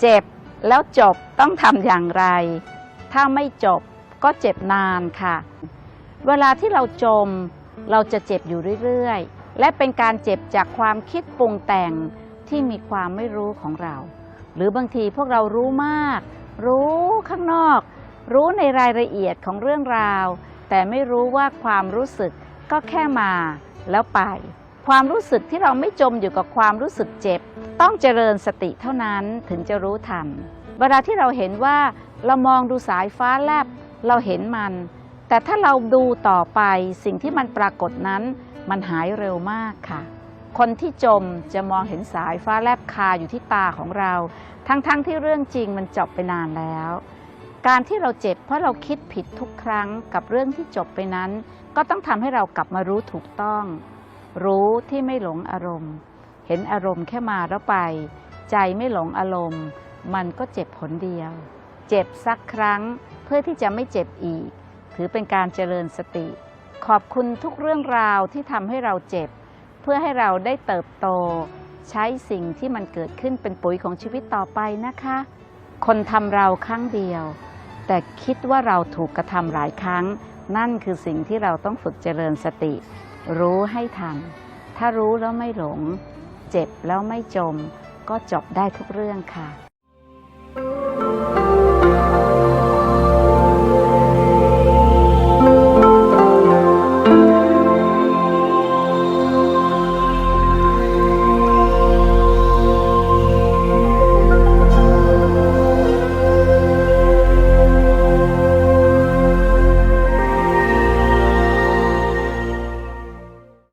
เจ็บแล้วจบต้องทำอย่างไร ถ้าไม่จบก็เจ็บนานค่ะ เวลาที่เราจมเราจะเจ็บอยู่เรื่อยๆ และเป็นการเจ็บจากความคิดปรุงแต่งที่มีความไม่รู้ของเรา หรือบางทีพวกเรารู้มาก รู้ข้างนอก รู้ในรายละเอียดของเรื่องราว แต่ไม่รู้ว่าความรู้สึกก็แค่มาแล้วไป ความรู้สึกที่เราไม่จมอยู่กับความรู้สึกเจ็บ ต้องเจริญสติเท่านั้นถึงจะรู้ทันเวลาที่เราเห็นว่าเรามองดูสายฟ้าแลบเราเห็นมัน แต่ถ้าเราดูต่อไปสิ่งที่มันปรากฏนั้น มันหายเร็วมากค่ะ คนที่จมจะมองเห็นสายฟ้าแลบคาอยู่ที่ตาของเรา ทั้งๆทที่เรื่องจริงมันจบไปนานแล้ว การที่เราเจ็บเพราะเราคิดผิดทุกครั้งกับเรื่องที่จบไปนั้น ก็ต้องทำให้เรากลับมารู้ถูกต้อง รู้ที่ไม่หลงอารมณ์ เห็นอารมณ์แค่มาแล้วไป ใจไม่หลงอารมณ์ มันก็เจ็บผลเดียว เจ็บสักครั้งเพื่อที่จะไม่เจ็บอีก ถือเป็นการเจริญสติ ขอบคุณทุกเรื่องราวที่ทำให้เราเจ็บ เพื่อให้เราได้เติบโต ใช้สิ่งที่มันเกิดขึ้นเป็นปุ๋ยของชีวิตต่อไปนะคะ คนทำเราครั้งเดียว แต่คิดว่าเราถูกกระทำหลายครั้ง นั่นคือสิ่งที่เราต้องฝึกเจริญสติ รู้ให้ทัน ถ้ารู้แล้วไม่หลง เจ็บแล้วไม่จม ก็จบได้ทุกเรื่องค่ะ